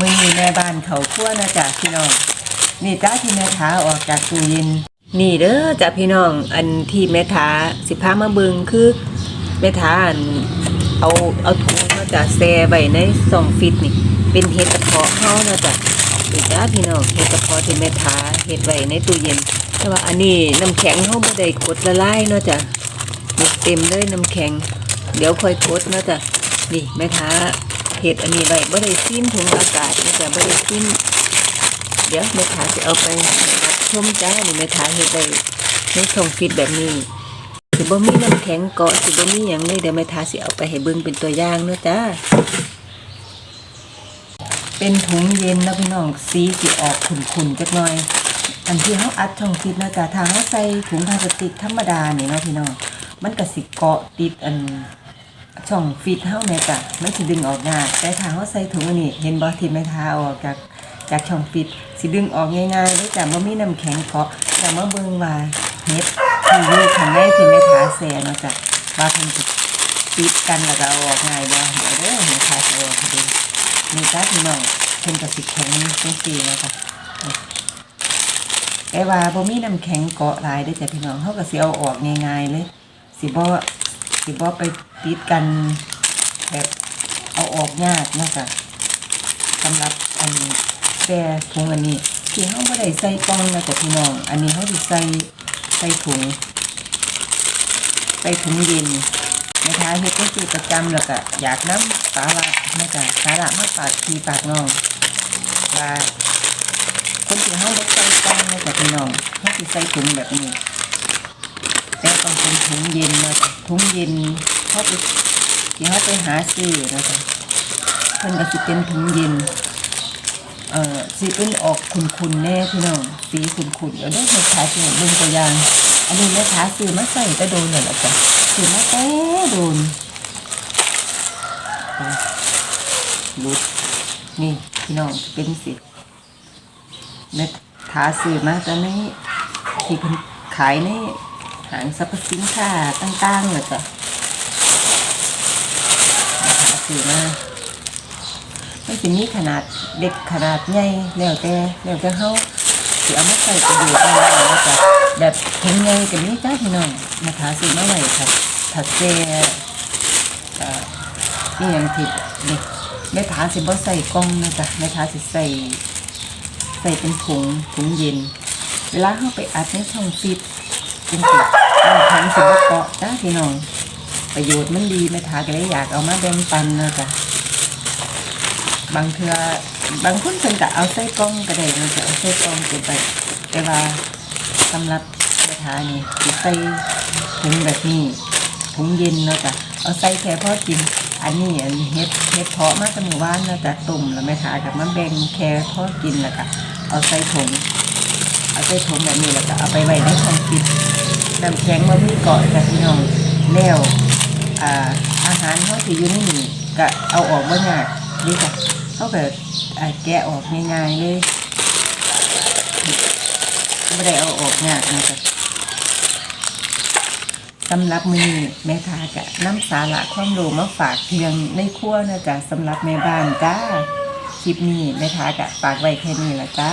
มือนี้แม่บ้านเขาคั่วนะจ๊ะพี่น้อง นี่จ้าที่แม่ท้าออกจากตู้เย็น นี่เด้อจ้ะพี่น้อง อันที่แม่ท้าสิพามาเบิงคือแม่ท้าอันเอาเอาถุงมาจะแซ่ไว้ในซองฟิตนี่ เป็นเห็ดกระเพาะเฮานะจ๊ะนี่จ้าพี่น้องเห็ดกระเพาะที่แม่ท้าเห็ดไว้ในตู้เย็น แต่ว่าอันนี้น้ำแข็งเฮาบ่ได้กดละลายเนาะจ้ะนี่เต็มเลยน้ำแข็ง เดี๋ยวค่อยกดเนาะจ้ะนี่แม่ท้า เห็ดอันนี้ไว้บ่ได้ซิ้นถุงอากาศนะจ๊ะบ่ได้ซิ้นเดี๋ยวแม่ค้าจะเอาไปรับชมจ้านี่แม่ค้าเฮ็ดได้ในช่องฟิตแบบนี้สิบ่มีน้ำแข็งเกาะสิบ่มีหยังเลยเดี๋ยวแม่ค้าสิเอาไปให้เบิ่งเป็นตัวอย่างเนาะจ้าเป็นถุงเย็นแล้วพี่น้องสีสิออกขุ่นๆจักหน่อย อันที่เฮาอัดช่องฟิตนะจ๊ะถ้าเฮาใส่ถุงพลาสติกธรรมดานี่เนาะพี่น้องมันก็สิเกาะติดอัน ช่องฟิตเฮาแม่จ้ะมันสิดึงออกยากแต่ถ้าเฮาใส่ถุงอันนี้เห็นบ่ที่แม่ทาอาออกจากจากช่องฟิตสิดึงออกง่ายๆเลยจ้ะบ่มีน้ำแข็งเกาะแต่มาเบิ่งว่าเฮ็ดที่อยู่ข้างในที่แม่ทาแซ่เนาะจ้ะว่าเพิ่นสิติดกันแล้วก็ออกง่ายบ่เดี๋ยวเด้อแม่ทาสิเอาออกให้ดูนี่จ้ะพี่น้องเพิ่นก็สิแข็งจังซี่เนาะจ้ะแต่ว่าบ่มีน้ำแข็งเกาะหลายเด้อจ้ะพี่น้องเฮาก็สิเอาออกง่ายๆเลยสิบ่ สิบ่ไปติดกันแบบเอาออกยากนาะจ้ะสำหรับอันแซ่ถุงอันนี้ที่เฮาบ่ได้ใส่กล่องนะจ้ะพี่น้อง อันนี้เฮาสิใส่ใส่ถุงใส่ถุงเย็นนะคะเฮ็ดก็คือประจำแล้วก็อยากน้ำสาระนะจ๊ะสาระมาฝากพี่ฝากน้องว่าคนที่เฮาบ่ใส่กล่องนะจ้ะพี่น้องเฮาสิใส่ถุงแบบนี้แต่ต้องเป็นถุงเย็นนะจ๊ะ ถุงเย็นเขาไปเขาไปหาซื้อนะจ๊ะเพิ่นก็สิเป็นถุงเย็น เอ่อสิเป็นออกขุ่นๆแน่พี่น้องสีขุ่นๆเดี๋ยวได้ให้ขายเป็นเบิ่งตัวอย่าง อันนี้แม่ค้าซื้อมาใส่ก็โดนนั่นแหละจ้ะซื้อมาแต่โดนลุดนี่พี่น้องเป็นสิแม่ค้าซื้อมาตอนนี้ที่เพิ่นขายใน หางสรรพสินค้าต่างๆเลยจ้ะนะคะคือมามันจะมีขนาดเด็กขนาดใหญ่แล้วแต่แล้วแต่เขาสิเอามาใส่กระดูกอะไรนะจ๊ะแบบถุงใหญ่กับนี้จ้าพี่น้องนะคะซื้อมาไว้ค่ะถัดเซ่เอ่อนี่ยังผิดเด็กแม่ค้าสิบ่ใส่กล่องนะจ๊ะแม่ค้าสิใส่ใส่เป็นถุงถุงเย็น เวลาเข้าไปอัดในช่องฟิต จริงๆมันทั้งสิบเกาะจ้าพี่น้อง ประโยชน์มันดีไม่ทาก็เลยอยากเอามาแบ่งปันนะจ๊ะบางเทือบางคนเพิ่นก็เอาใส่กล้องก็ได้นะจ๊ะเอาใส่กล้องเก็บไปแต่ว่าสำหรับแม่ทานี่สิใส่ถุงแบบนี้ถุงเย็นเนาะจ๊ะเอาใส่แค่พอกิน อันนี้อันเฮ็ดเฮ็ดเพาะมาตั้งว่านเนาะจ๊ะตุ่มแล้วแม่ทากับมาแบ่งแค่พอกินแล้วก็เอาใส่ถุง เอาใส่ถุงแบบนี้แล้วก็เอาไปไว้ในช่องฟิตน้ำแข็งมามีเกาะจากพี่น้องแล้วอาหารเขาที่อยู่ในนี่ก็เอาออกบ่ยากนี่ะเขาก็อ่าแกะออกง่ายๆเลยไม่ได้เอาออกยากนะจ๊ะสำหรับมือแม่ทากะน้ำสาระความรู้มาฝากเพียงในครัวนะจ๊ะสำหรับแม่บ้านจ้าคลิปนี้แม่ทากะฝากไว้แค่นี้ละจ้า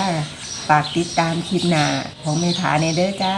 ฝากติดตามคลิปหน้าของเมธาในเด้อจ้า